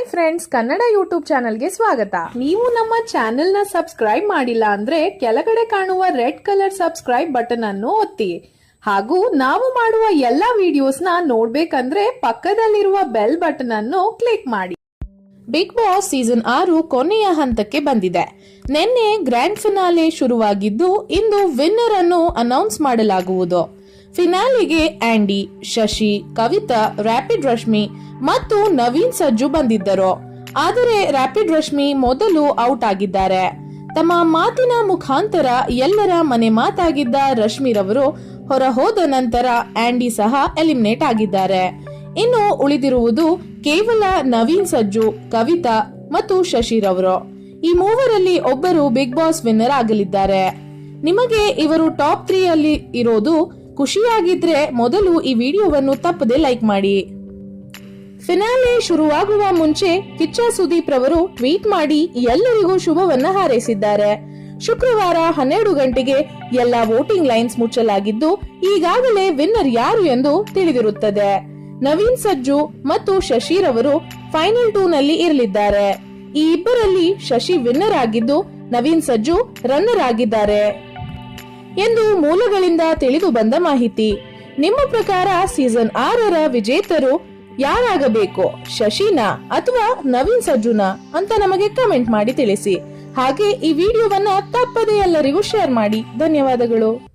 Hi friends Kannada YouTube ಚಾನಲ್ಗೆ ಸ್ವಾಗತ. ನೀವು ನಮ್ಮ ಚಾನೆಲ್ನ ಸಬ್ಸ್ಕ್ರೈಬ್ ಮಾಡಿಲ್ಲ ಅಂದ್ರೆ ಕೆಳಗಡೆ ಕಾಣುವ ರೆಡ್ ಕಲರ್ ಸಬ್ಸ್ಕ್ರೈಬ್ ಬಟನ್ ಅನ್ನು ಒತ್ತಿ. ಹಾಗೂ ನಾವು ಮಾಡುವ ಎಲ್ಲಾ ವಿಡಿಯೋಸ್ನ ನೋಡ್ಬೇಕಂದ್ರೆ ಪಕ್ಕದಲ್ಲಿರುವ ಬೆಲ್ ಬಟನ್ ಅನ್ನು ಕ್ಲಿಕ್ ಮಾಡಿ. ಬಿಗ್ ಬಾಸ್ ಸೀಸನ್ ಆರು ಕೊನೆಯ ಹಂತಕ್ಕೆ ಬಂದಿದೆ. ನಿನ್ನೆ ಗ್ರ್ಯಾಂಡ್ ಫಿನಾಲೆ ಶುರುವಾಗಿದ್ದು ಇಂದು ವಿನ್ನರ್ ಅನ್ನು ಅನೌನ್ಸ್ ಮಾಡಲಾಗುವುದು. ಫಿನಾಲೆಗೆ ಆಂಡಿ, ಶಶಿ, ಕವಿತಾ ರ್ಯಾಪಿಡ್ ರಶ್ಮಿ ಮತ್ತು ನವೀನ್ ಸಜ್ಜು ಬಂದಿದ್ದರು. ಆದರೆ ರ್ಯಾಪಿಡ್ ರಶ್ಮಿ ಮೊದಲು ಔಟ್ ಆಗಿದ್ದಾರೆ. ತಮ್ಮ ಮಾತಿನ ಮುಖಾಂತರ ಎಲ್ಲರ ಮನೆ ಮಾತಾಗಿದ್ದ ರಶ್ಮಿರವರು ಹೊರ ಹೋದ ನಂತರ ಆಂಡಿ ಸಹ ಎಲಿಮಿನೇಟ್ ಆಗಿದ್ದಾರೆ. ಇನ್ನು ಉಳಿದಿರುವುದು ಕೇವಲ ನವೀನ್ ಸಜ್ಜು, ಕವಿತಾ ಮತ್ತು ಶಶಿರವರು ಈ ಮೂವರಲ್ಲಿ ಒಬ್ಬರು ಬಿಗ್ ಬಾಸ್ ವಿನ್ನರ್ ಆಗಲಿದ್ದಾರೆ. ನಿಮಗೆ ಇವರು ಟಾಪ್ ತ್ರೀ ಅಲ್ಲಿ ಇರೋದು ಖುಷಿಯಾಗಿದ್ರೆ ಮೊದಲು ಈ ವಿಡಿಯೋವನ್ನು ತಪ್ಪದೆ ಲೈಕ್ ಮಾಡಿ. ಫಿನಾಲೆ ಶುರುವಾಗುವ ಮುಂಚೆ ಕಿಚ್ಚ ಸುದೀಪ್ ರವರು ಟ್ವೀಟ್ ಮಾಡಿ ಎಲ್ಲರಿಗೂ ಶುಭವನ್ನ ಹಾರೈಸಿದ್ದಾರೆ. ಶುಕ್ರವಾರ ಹನ್ನೆರಡು ಗಂಟೆಗೆ ಎಲ್ಲ ವೋಟಿಂಗ್ ಲೈನ್ಸ್ ಮುಚ್ಚಲಾಗಿದ್ದು, ಈಗಾಗಲೇ ವಿನ್ನರ್ ಯಾರು ಎಂದು ತಿಳಿದಿರುತ್ತದೆ. ನವೀನ್ ಸಜ್ಜು ಮತ್ತು ಶಶಿರವರು ಫೈನಲ್ ಟೂ ನಲ್ಲಿ ಇರಲಿದ್ದಾರೆ. ಈ ಇಬ್ಬರಲ್ಲಿ ಶಶಿ ವಿನ್ನರ್ ಆಗಿದ್ದು, ನವೀನ್ ಸಜ್ಜು ರನ್ನರ್ ಆಗಿದ್ದಾರೆ. ಎಂದು ಮೂಲಗಳಿಂದ ತಿಳಿದು ಬಂದ ಮಾಹಿತಿ. ನಿಮ್ಮ ಪ್ರಕಾರ ಸೀಸನ್ ಆರರ ವಿಜೇತರು ಯಾರಾಗಬೇಕು? ಶಶಿನಾ ಅಥವಾ ನವೀನ್ ಸಜ್ಜುನಾ ಅಂತ ನಮಗೆ ಕಮೆಂಟ್ ಮಾಡಿ ತಿಳಿಸಿ. ಹಾಗೆ ಈ ವಿಡಿಯೋವನ್ನ ತಪ್ಪದೇ ಎಲ್ಲರಿಗೂ ಶೇರ್ ಮಾಡಿ. ಧನ್ಯವಾದಗಳು.